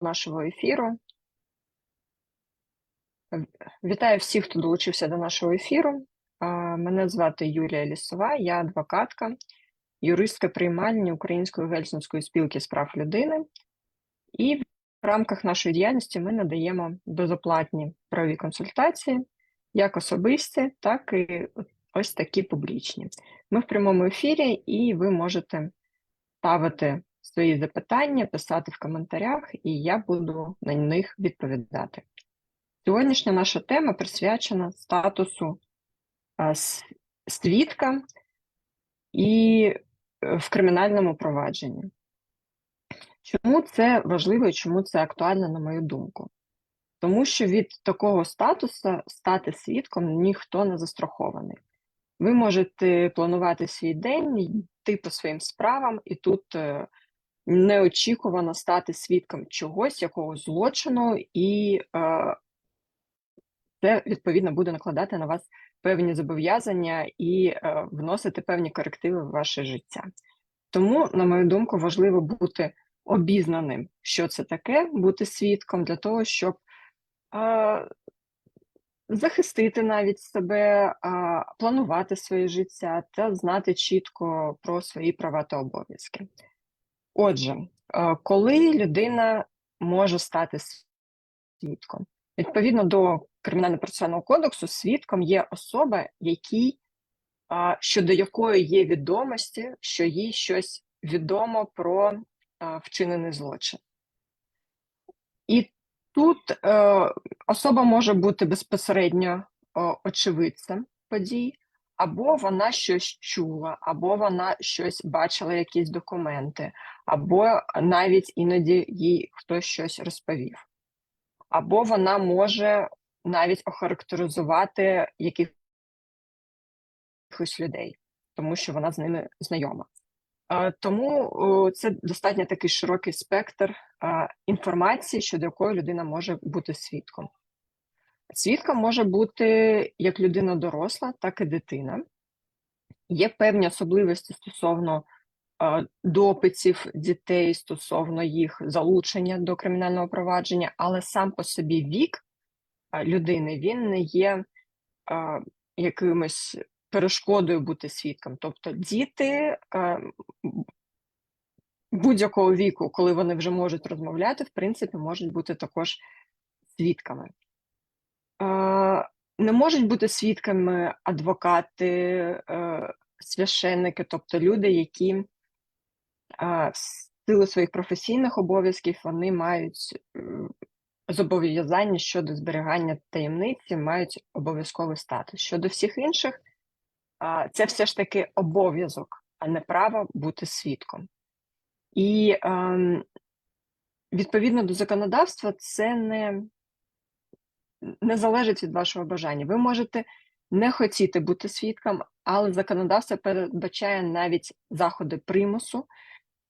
нашого ефіру. Вітаю всіх, хто долучився до нашого ефіру. Мене звати Юлія Лісова, я адвокатка, юристка приймальні Української гельсінської спілки з прав людини. І в рамках нашої діяльності ми надаємо безоплатні правові консультації, як особисті, так і ось такі публічні. Ми в прямому ефірі, і ви можете ставити свої запитання, писати в коментарях, і я буду на них відповідати. Сьогоднішня наша тема присвячена статусу свідка і е, в кримінальному провадженні. Чому це важливо і чому це актуально, на мою думку? Тому що від такого статусу стати свідком ніхто не застрахований. Ви можете планувати свій день, йти по своїм справам, і тут е, неочікувано стати свідком чогось, якогось злочину, і е, це відповідно буде накладати на вас певні зобов'язання і е, вносити певні корективи в ваше життя. Тому, на мою думку, важливо бути обізнаним, що це таке, бути свідком для того, щоб е, захистити навіть себе, а, планувати своє життя та знати чітко про свої права та обов'язки. Отже, е, коли людина може стати свідком? Відповідно до Кримінально-процесуального кодексу, свідком є особа, якій, щодо якої є відомості, що їй щось відомо про вчинений злочин. І тут е, особа може бути безпосередньо очевидцем подій, або вона щось чула, або вона щось бачила, якісь документи, або навіть іноді їй хтось щось розповів, або вона може навіть охарактеризувати якихось людей, тому що вона з ними знайома. Тому це достатньо такий широкий спектр інформації, щодо якої людина може бути свідком. Свідком може бути як людина доросла, так і дитина. Є певні особливості стосовно е, допитів дітей, стосовно їх залучення до кримінального провадження, але сам по собі вік е, людини він не є е, якимось перешкодою бути свідком. Тобто діти будь-якого віку, коли вони вже можуть розмовляти, в принципі, можуть бути також свідками. Не можуть бути свідками адвокати, е, священники, тобто люди, які е, в силу своїх професійних обов'язків вони мають е, зобов'язання щодо зберігання таємниці, мають обов'язковий статус. Щодо всіх інших, це все ж таки обов'язок, а не право бути свідком. І ем, відповідно до законодавства, це не, не залежить від вашого бажання. Ви можете не хотіти бути свідком, але законодавство передбачає навіть заходи примусу,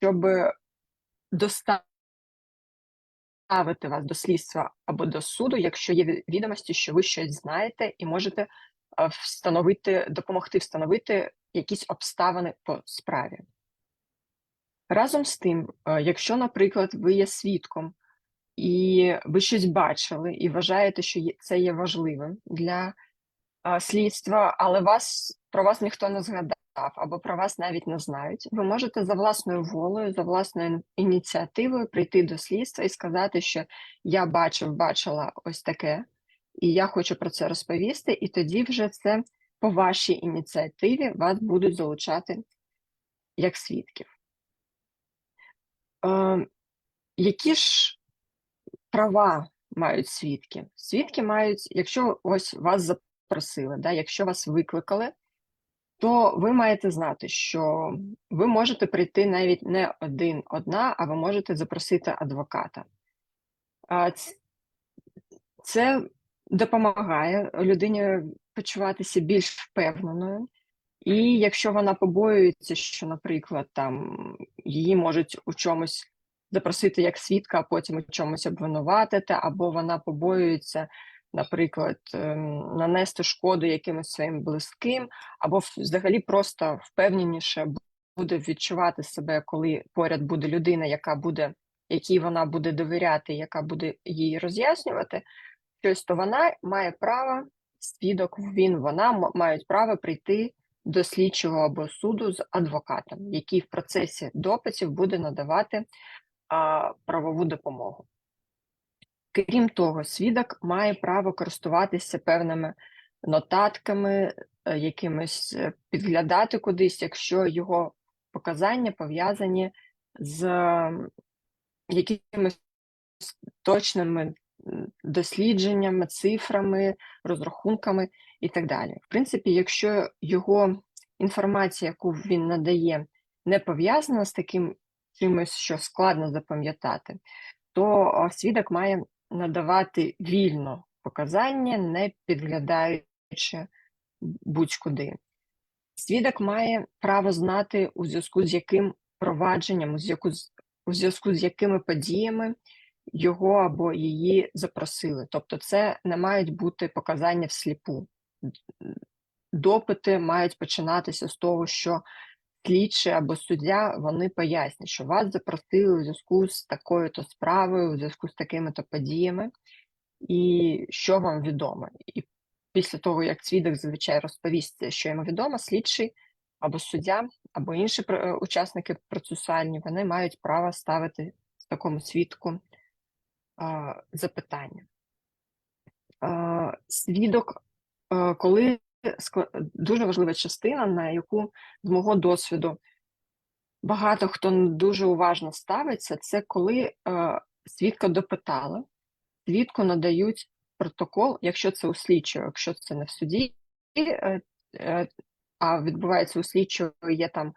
щоб доставити вас до слідства або до суду, якщо є відомості, що ви щось знаєте, і можете е, встановити, допомогти встановити якісь обставини по справі. Разом з тим, е, якщо, наприклад, ви є свідком і ви щось бачили, і вважаєте, що це є важливим для слідства, але вас про вас ніхто не згадав або про вас навіть не знають, ви можете за власною волею, за власною ініціативою прийти до слідства і сказати, що я бачив, бачила ось таке, і я хочу про це розповісти, і тоді вже це по вашій ініціативі вас будуть залучати як свідків. Е, які ж права мають свідки? Свідки мають, якщо ось вас запросили, да, якщо вас викликали, то ви маєте знати, що ви можете прийти навіть не один одна, а ви можете запросити адвоката. Це допомагає людині почуватися більш впевненою. І якщо вона побоюється, що, наприклад, там її можуть у чомусь запросити як свідка, а потім у чомусь обвинуватити, або вона побоюється, наприклад, ем, нанести шкоду якимось своїм близьким, або взагалі просто впевненіше буде відчувати себе, коли поряд буде людина, яка буде якій вона буде довіряти, яка буде їй роз'яснювати щось, то вона має право, свідок, він, вона мають право прийти до слідчого або суду з адвокатом, який в процесі допитів буде надавати а, правову допомогу. Крім того, свідок має право користуватися певними нотатками, е, якимось е, підглядати кудись, якщо його показання пов'язані з якимись точними дослідженнями, цифрами, розрахунками і так далі. В принципі, якщо його інформація, яку він надає, не пов'язана з таким чимось, що складно запам'ятати, то свідок має надавати вільно показання, не підглядаючи будь-куди. Свідок має право знати, у зв'язку з яким провадженням, у зв'язку з, якими подіями його або її запросили. Тобто, це не мають бути показання всліпу. Допити мають починатися з того, що слідчий або суддя вони пояснять, що вас запросили у зв'язку з такою-то справою, у зв'язку з такими-то подіями, і що вам відомо. І після того, як свідок зазвичай розповість, що йому відомо, слідчий або суддя, або інші е, учасники процесуальні, вони мають право ставити такому свідку запитання. Свідок, а, коли дуже важлива частина, на яку з мого досвіду багато хто дуже уважно ставиться, це коли е, свідка допитали, свідку надають протокол, якщо це у слідчого, якщо це не в суді, е, е, а відбувається у слідчого, є там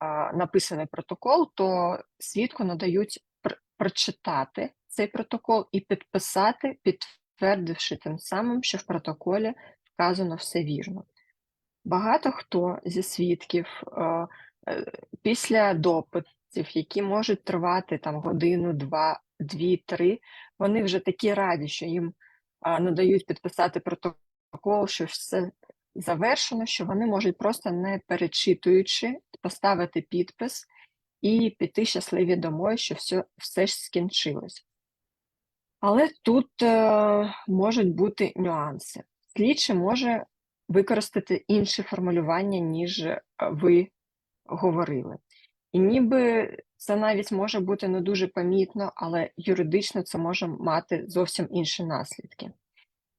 а, написаний протокол, то свідку надають пр- прочитати цей протокол і підписати, підтвердивши тим самим, що в протоколі вказано все вірно. Багато хто зі свідків е, е, після допитів, які можуть тривати там годину, два, дві, три, вони вже такі раді, що їм надають підписати протокол, що все завершено, що вони можуть просто не перечитуючи, поставити підпис і піти щасливі домой, що все, все ж скінчилось. Але тут е, можуть бути нюанси. Слідчий може використати інші формулювання, ніж е, ви говорили. І ніби це навіть може бути не дуже помітно, але юридично це може мати зовсім інші наслідки.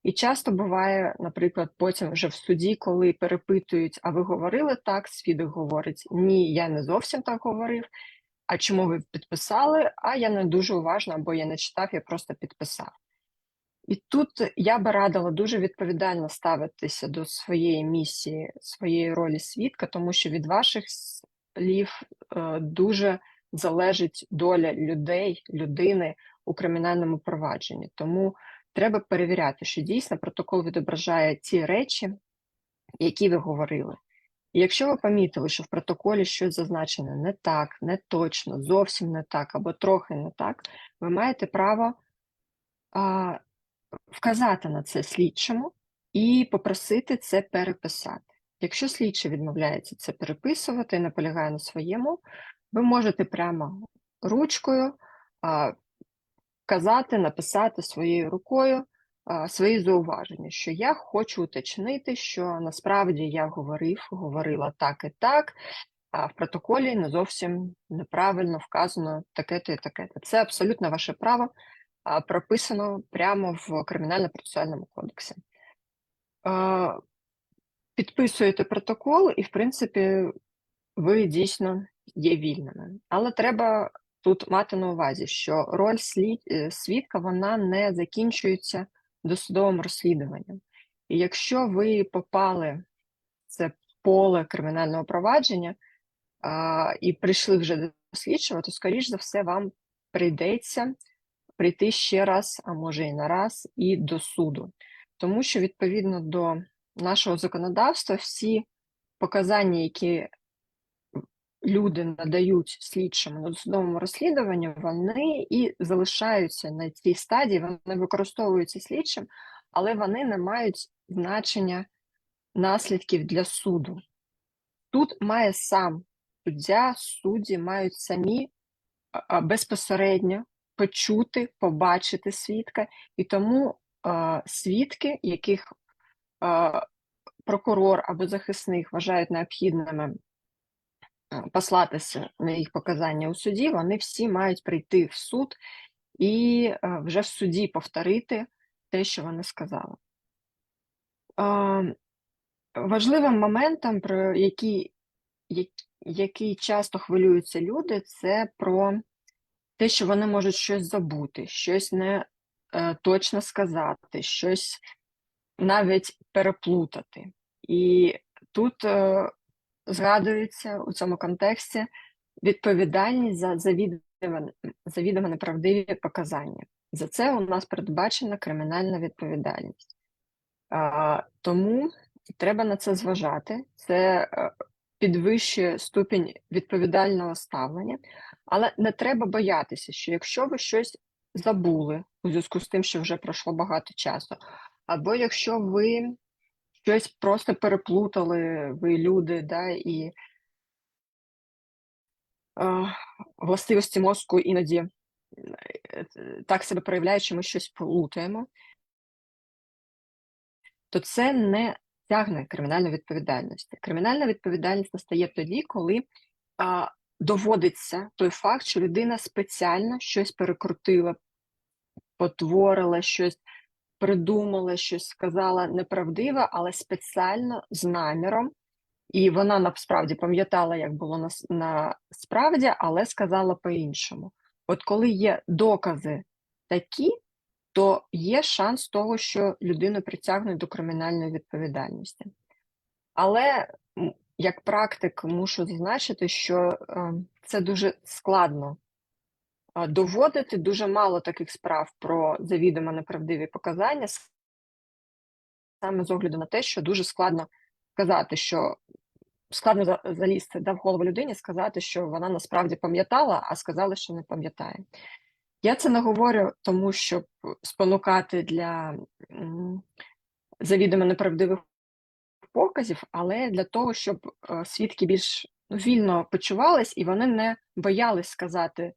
І часто буває, наприклад, потім вже в суді, коли перепитують, а ви говорили так, свідок говорить, ні, я не зовсім так говорив. А чому ви підписали? А я не дуже уважно, або я не читав, я просто підписав. І тут я би радила дуже відповідально ставитися до своєї місії, своєї ролі свідка, тому що від ваших слів е, дуже залежить доля людей, людини у кримінальному провадженні. Тому треба перевіряти, що дійсно протокол відображає ті речі, які ви говорили. І якщо ви помітили, що в протоколі щось зазначено не так, не точно, зовсім не так або трохи не так, ви маєте право вказати на це слідчому і попросити це переписати. Якщо слідчий відмовляється це переписувати і наполягає на своєму, ви можете прямо ручкою а, вказати, написати своєю рукою а, свої зауваження, що я хочу уточнити, що насправді я говорив, говорила так і так, а в протоколі не зовсім неправильно вказано таке-то і таке-то. Це абсолютно ваше право, прописано прямо в Кримінально-процесуальному кодексі. Підписуєте протокол, і, в принципі, ви дійсно є вільними. Але треба тут мати на увазі, що роль слід... е, свідка вона не закінчується досудовим розслідуванням. І якщо ви попали в це поле кримінального провадження а, і прийшли вже до слідчого, то, скоріш за все, вам прийдеться прийти ще раз, а може і на раз, і до суду. Тому що відповідно до нашого законодавства всі показання, які люди надають слідчому на досудовому розслідуванні, вони і залишаються на цій стадії, вони використовуються слідчим, але вони не мають значення наслідків для суду. Тут має сам суддя, судді мають самі безпосередньо почути, побачити свідка, і тому е, свідки, яких е, прокурор або захисник вважають необхідними послатися на їх показання у суді, вони всі мають прийти в суд і е, вже в суді повторити те, що вони сказали. Е, Важливим моментом, про який, який часто хвилюються люди, це про те, що вони можуть щось забути, щось не е, точно сказати, щось навіть переплутати. І тут е, згадується у цьому контексті відповідальність за завідомо, неправдиві показання. За це у нас передбачена кримінальна відповідальність. А, тому треба на це зважати. Це е, підвищує ступінь відповідального ставлення, але не треба боятися, що якщо ви щось забули у зв'язку з тим, що вже пройшло багато часу, або якщо ви щось просто переплутали, ви люди, да, і е, властивості мозку іноді е, так себе проявляють, що ми щось плутаємо, то це не тягне кримінальну відповідальність. Кримінальна відповідальність настає тоді, коли доводиться той факт, що людина спеціально щось перекрутила, потворила щось, придумала, щось сказала неправдиве, але спеціально з наміром. І вона насправді пам'ятала, як було на, насправді, але сказала по-іншому. От коли є докази такі, то є шанс того, що людину притягнуть до кримінальної відповідальності. Але як практик мушу зазначити, що е, це дуже складно доводити. Дуже мало таких справ про завідомо неправдиві показання, саме з огляду на те, що дуже складно сказати, що складно залізти да, в голову людині, сказати, що вона насправді пам'ятала, а сказали, що не пам'ятає. Я це не говорю тому, щоб спонукати для завідомо неправдивих показів, але для того, щоб е, свідки більш ну, вільно почувались і вони не боялись сказати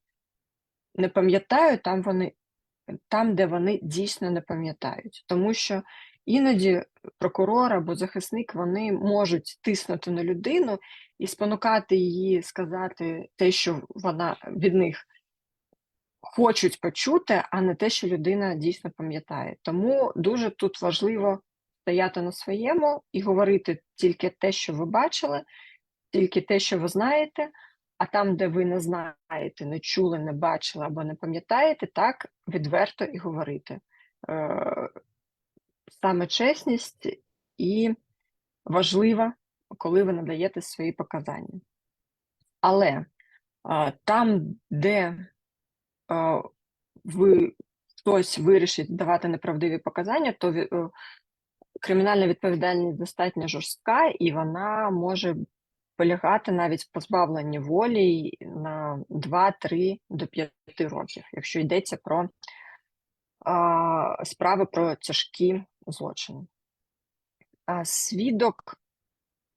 не пам'ятаю, там вони там, де вони дійсно не пам'ятають. Тому що іноді прокурор або захисник вони можуть тиснути на людину і спонукати її сказати те, що вона від них хочуть почути, а не те, що людина дійсно пам'ятає. Тому дуже тут важливо стояти на своєму і говорити тільки те, що ви бачили, тільки те, що ви знаєте. А там, де ви не знаєте, не чули, не бачили або не пам'ятаєте, так відверто і говорити. Е, Саме чесність і важлива, коли ви надаєте свої показання. Але там, де ви хтось вирішить давати неправдиві показання, то е, кримінальна відповідальність достатньо жорстка, і вона може полягати навіть в позбавленні волі на 2-3 до 5 років, якщо йдеться про а, справи про тяжкі злочини. А, свідок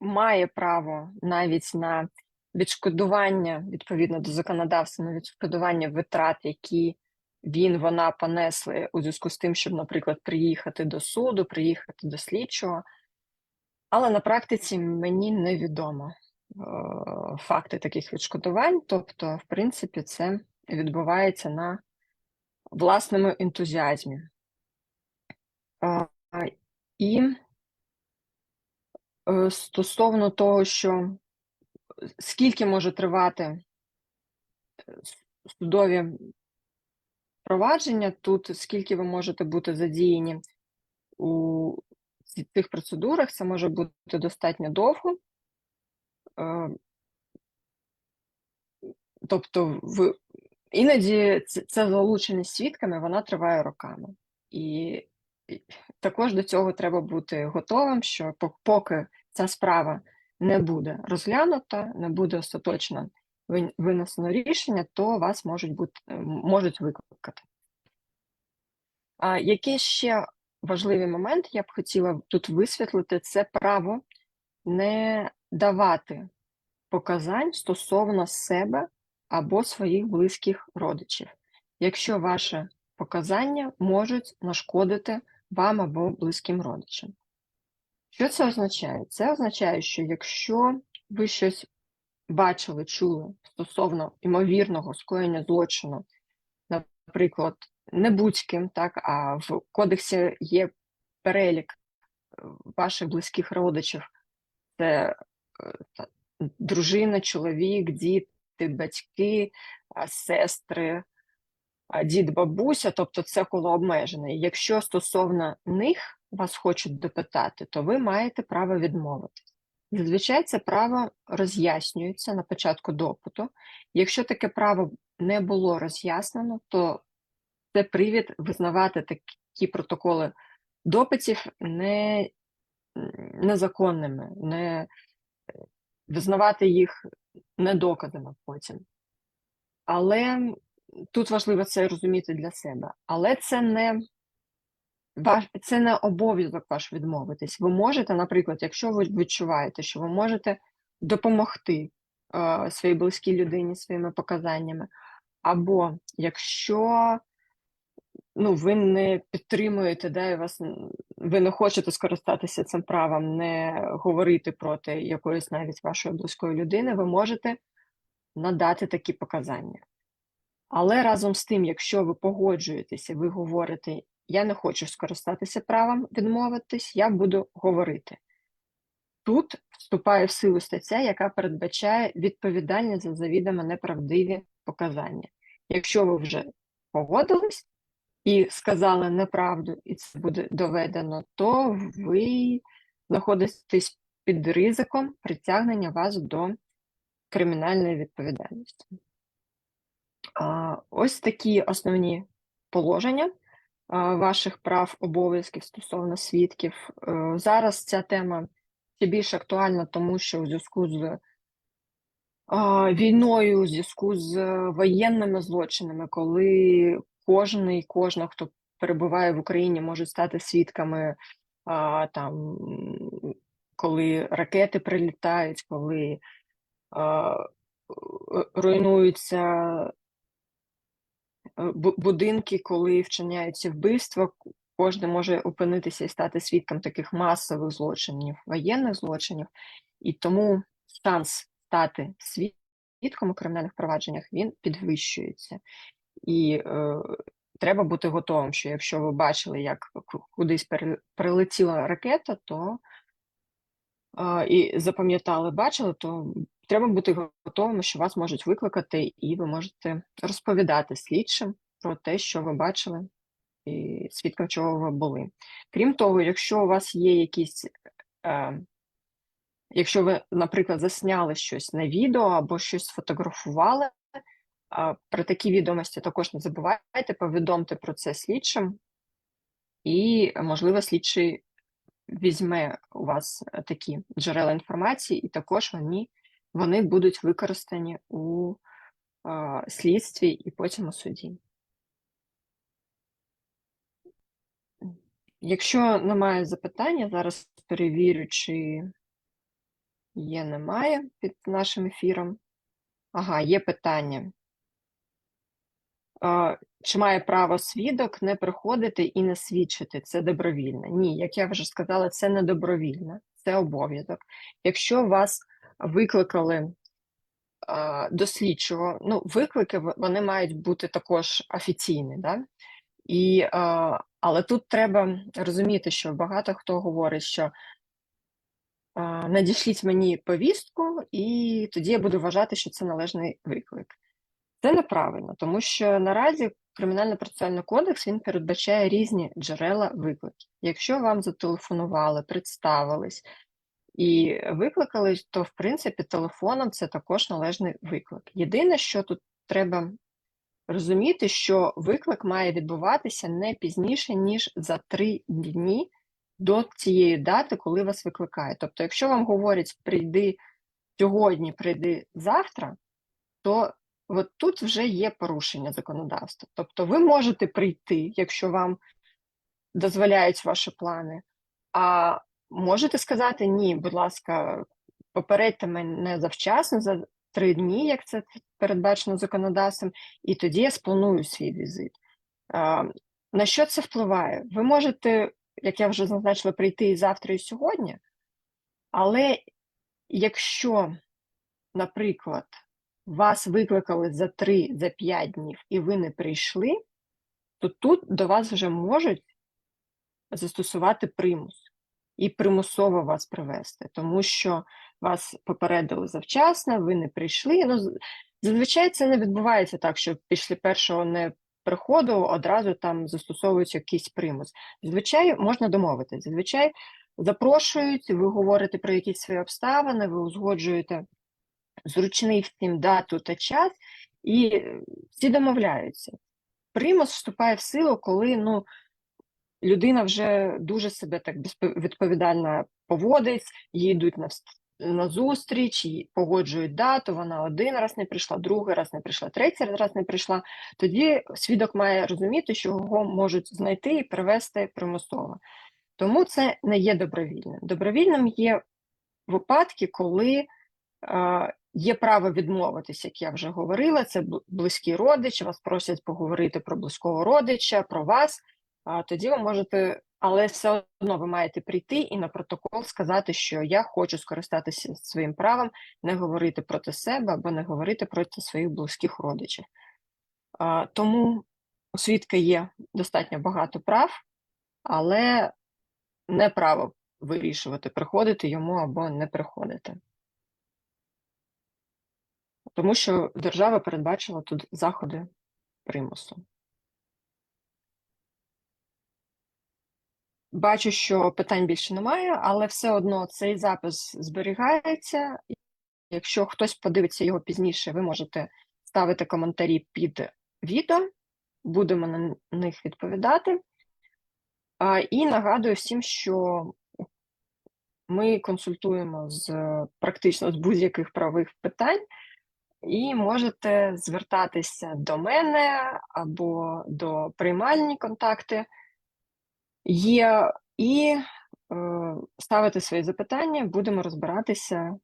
має право навіть на відшкодування відповідно до законодавства, на відшкодування витрат, які він, вона понесли у зв'язку з тим, щоб, наприклад, приїхати до суду, приїхати до слідчого. Але на практиці мені невідомо е, факти таких відшкодувань. Тобто, в принципі, це відбувається на власному ентузіазмі. А, І е, стосовно того, що скільки може тривати е, судові провадження, тут скільки ви можете бути задіяні у цих процедурах, це може бути достатньо довго. Е, Тобто, в іноді ц- ця залученість свідками вона триває роками. І також до цього треба бути готовим, що поки ця справа не буде розглянута, не буде остаточно винесено рішення, то вас можуть бути можуть викликати. А який ще важливий момент я б хотіла тут висвітлити, це право не давати показань стосовно себе або своїх близьких родичів. якщо ваші показання можуть нашкодити вам або близьким родичам. Що це означає? Це означає, що якщо ви щось бачили, чули стосовно ймовірного скоєння злочину, наприклад, не будь-ким, так, а в кодексі є перелік е, ваших близьких родичів, це е, дружина, чоловік, діти, батьки, сестри, дід, бабуся, тобто це коло обмежене. Якщо стосовно них вас хочуть допитати, то ви маєте право відмовитись. Зазвичай це право роз'яснюється на початку допиту. Якщо таке право не було роз'яснено, то це привід визнавати такі протоколи допитів не, незаконними, не визнавати їх недоказами потім. Але тут важливо це розуміти для себе. Але це не це не обов'язок ваш відмовитись. Ви можете, наприклад, якщо ви відчуваєте, що ви можете допомогти е, своїй близькій людині своїми показаннями, або якщо ну, ви не підтримуєте, да, і вас ви не хочете скористатися цим правом, не говорити проти якоїсь навіть вашої близької людини, ви можете надати такі показання. Але разом з тим, якщо ви погоджуєтеся, ви говорите, я не хочу скористатися правом відмовитись, я буду говорити. Тут вступає в силу стаття, яка передбачає відповідальність за завідомо неправдиві показання. Якщо ви вже погодились і сказали неправду, і це буде доведено, то ви знаходитесь під ризиком притягнення вас до кримінальної відповідальності. Ось такі основні положення ваших прав, обов'язків стосовно свідків. Е, Зараз ця тема ще більш актуальна, тому що у зв'язку з війною, у зв'язку з воєнними злочинами, коли кожен і кожна, хто перебуває в Україні, можуть стати свідками там, коли ракети прилітають, коли е, руйнуються е, будинки, коли вчиняються вбивства, кожен може опинитися і стати свідком таких масових злочинів, воєнних злочинів, і тому шанс стати свідком у кримінальних провадженнях він підвищується. І е, треба бути готовим, що якщо ви бачили, як кудись прилетіла ракета, то е, і запам'ятали, бачили, то треба бути готовими, що вас можуть викликати, і ви можете розповідати слідчим про те, що ви бачили, і свідком чого ви були. Крім того, якщо у вас є якісь, е, якщо ви, наприклад, засняли щось на відео або щось сфотографували, про такі відомості також не забувайте, повідомте про це слідчим, і, можливо, слідчий візьме у вас такі джерела інформації, і також вони, вони будуть використані у а, слідстві і потім у суді. Якщо немає запитання, зараз перевірю, чи є, немає під нашим ефіром. Ага, є питання. А, Чи має право свідок не приходити і не свідчити? Це добровільно. Ні, як я вже сказала, це не добровільно, це обов'язок. Якщо вас викликали а, до слідчого, ну, виклики вони мають бути також офіційні, да? І, але тут треба розуміти, що багато хто говорить, що надішліть мені повістку, і тоді я буду вважати, що це належний виклик. Це неправильно, тому що наразі Кримінально-процесуальний кодекс він передбачає різні джерела викликів. Якщо вам зателефонували, представились і викликали, то в принципі телефоном це також належний виклик. Єдине, що тут треба розуміти, що виклик має відбуватися не пізніше, ніж за три дні до цієї дати, коли вас викликають. Тобто, якщо вам говорять прийди сьогодні, прийди завтра, то от тут вже є порушення законодавства. Тобто ви можете прийти, якщо вам дозволяють ваші плани, а можете сказати ні, будь ласка, попередьте мене завчасно за три дні, як це передбачено законодавством, і тоді я спланую свій візит. На що це впливає? Ви можете, як я вже зазначила, прийти і завтра, і сьогодні, але якщо, наприклад, вас викликали за 3 за 5 днів і ви не прийшли, то тут до вас вже можуть застосувати примус і примусово вас привести, тому що вас попередили завчасно, ви не прийшли. Ну, зазвичай це не відбувається так, що після першого не приходу одразу там застосовують якийсь примус. Зазвичай можна домовитись. Зазвичай запрошують, ви говорите про якісь свої обставини, ви узгоджуєте зручний всім дату та час, і всі домовляються. Примус вступає в силу, коли ну, людина вже дуже себе так відповідально поводить, їй йдуть на, на зустріч, їй погоджують дату, вона один раз не прийшла, другий раз не прийшла, третій раз не прийшла. Тоді свідок має розуміти, що його можуть знайти і привести примусово. Тому це не є добровільним. Добровільним є випадки, коли е, є право відмовитися, як я вже говорила, це бл- близький родич, вас просять поговорити про близького родича, про вас. Тоді ви можете, але все одно ви маєте прийти і на протокол сказати, що я хочу скористатися своїм правом не говорити проти себе або не говорити проти своїх близьких родичів. Тому у свідка є достатньо багато прав, але не право вирішувати, приходити йому або не приходити. Тому що держава передбачила тут заходи примусу. Бачу, що питань більше немає, але все одно цей запис зберігається. Якщо хтось подивиться його пізніше, ви можете ставити коментарі під відео, будемо на них відповідати. І нагадую всім, що ми консультуємо з практично з будь-яких правових питань, і можете звертатися до мене або до приймальні контакти є, і е, ставити свої запитання, будемо розбиратися е,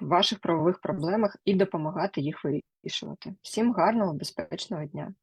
в ваших правових проблемах і допомагати їх вирішувати. Всім гарного, безпечного дня!